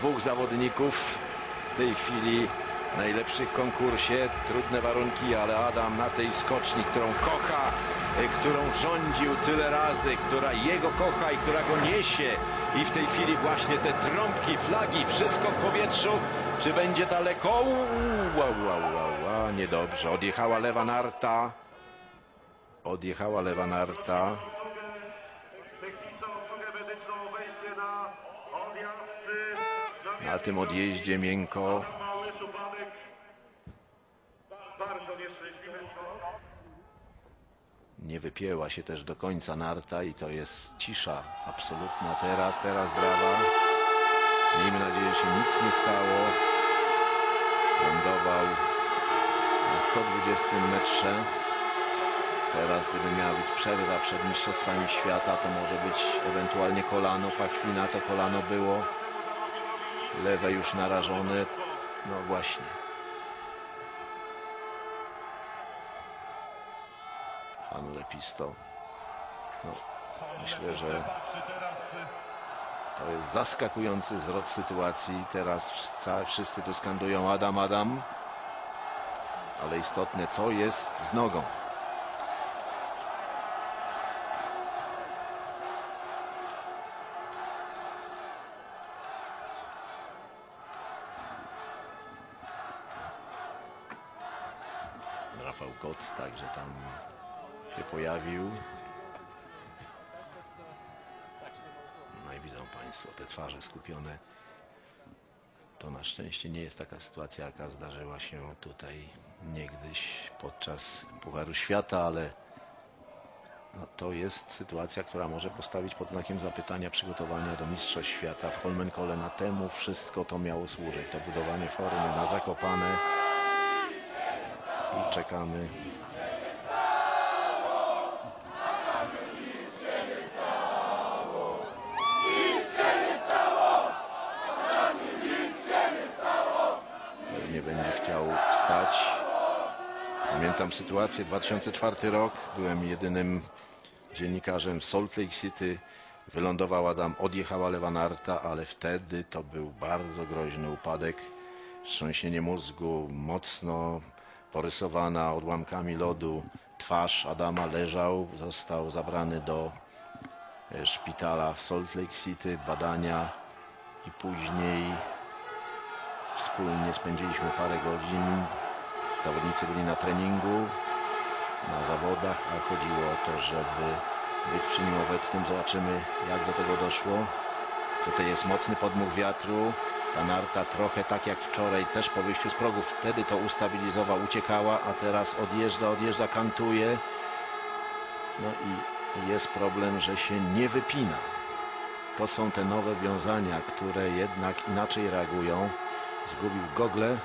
dwóch zawodników w tej chwili najlepszych konkursie. Trudne warunki, ale Adam na tej skoczni, którą kocha, y, którą rządził tyle razy, która jego kocha i która go niesie. I w tej chwili właśnie te trąbki, flagi, wszystko w powietrzu. Czy będzie daleko? Wow, wow, wow, wow, niedobrze. Odjechała lewa narta. Odjechała lewa narta. Na tym odjeździe miękko. Nie wypięła się też do końca narta i to jest cisza absolutna. Teraz, teraz brawa. Miejmy nadzieję, że się nic nie stało. Lądował na 120 metrze. Teraz, gdyby miała być przerwa przed Mistrzostwami Świata, to może być ewentualnie kolano. Pachwina to kolano było. Lewe już narażone. No właśnie. Pan Lepisto. No, myślę, że to jest zaskakujący zwrot sytuacji. Teraz wszyscy tu skandują Adam, Adam. Ale istotne, co jest z nogą. Rafał Kot także tam się pojawił. No i widzą Państwo te twarze skupione. To na szczęście nie jest taka sytuacja, jaka zdarzyła się tutaj niegdyś podczas Pucharu Świata, ale no to jest sytuacja, która może postawić pod znakiem zapytania przygotowania do Mistrzostw Świata w Holmenkollen. Na temu wszystko to miało służyć. To budowanie formy na Zakopane. I czekamy nie będzie chciał wstać. Pamiętam sytuację, 2004 rok, byłem jedynym dziennikarzem w Salt Lake City. Wylądował Adam, odjechała lewa narta, ale wtedy to był bardzo groźny upadek. Wstrząsienie mózgu, mocno porysowana odłamkami lodu. Twarz Adama leżał, został zabrany do e, szpitala w Salt Lake City, badania i później Wspólnie spędziliśmy parę godzin. Zawodnicy byli na treningu, na zawodach, a chodziło o to, żeby być przy nim obecnym. Zobaczymy, jak do tego doszło. Tutaj jest mocny podmuch wiatru. Ta narta trochę tak jak wczoraj, też po wyjściu z progów. Wtedy to ustabilizował, uciekała, a teraz odjeżdża, odjeżdża, kantuje. No i jest problem, że się nie wypina. To są te nowe wiązania, które jednak inaczej reagują. Zgubił gogle.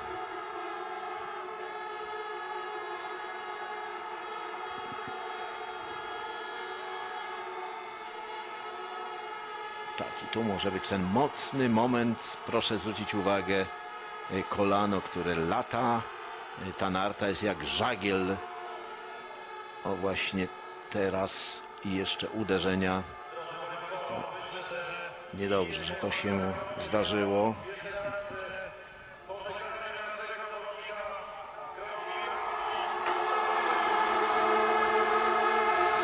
Tak, i tu może być ten mocny moment. Proszę zwrócić uwagę, y, kolano, które lata. Y, Ta narta jest jak żagiel. O właśnie teraz i jeszcze uderzenia. Niedobrze, że to się zdarzyło.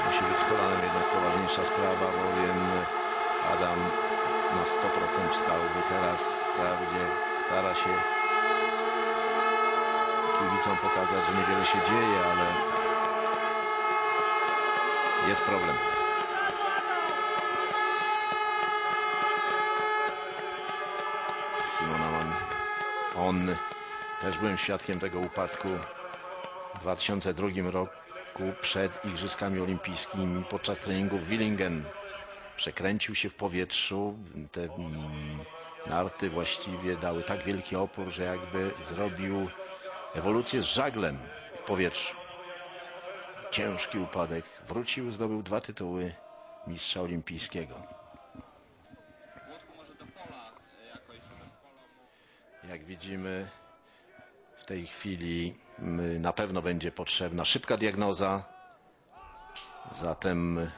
Musi być z kolanem jednak poważniejsza sprawa, bowiem Adam na 100% wstałby teraz. Wprawdzie stara się kibicom pokazać, że niewiele się dzieje, ale jest problem. Simonoman, on też byłem świadkiem tego upadku w 2002 roku przed Igrzyskami Olimpijskimi podczas treningu w Willingen. Przekręcił się w powietrzu. Te mm, narty właściwie dały tak wielki opór, że jakby zrobił ewolucję z żaglem w powietrzu. Ciężki upadek. Wrócił, zdobył dwa tytuły mistrza olimpijskiego. Jak widzimy, w tej chwili mm, na pewno będzie potrzebna szybka diagnoza. Zatem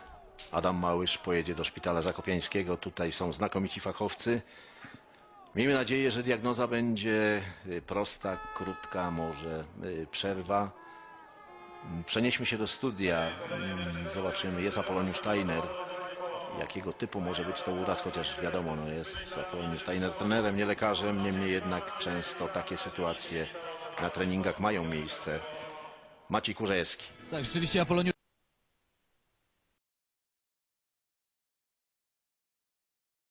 Adam Małysz pojedzie do szpitala zakopiańskiego. Tutaj są znakomici fachowcy. Miejmy nadzieję, że diagnoza będzie y, prosta, krótka, może y, przerwa. Mm, Przenieśmy się do studia. Mm, Zobaczymy, jest Apoloniusz Steiner. Jakiego typu może być to uraz, chociaż wiadomo, no jest Apoloniusz Steiner trenerem, nie lekarzem. Niemniej jednak często takie sytuacje na treningach mają miejsce. Maciej Kurzejewski. Tak, rzeczywiście Apoloniusz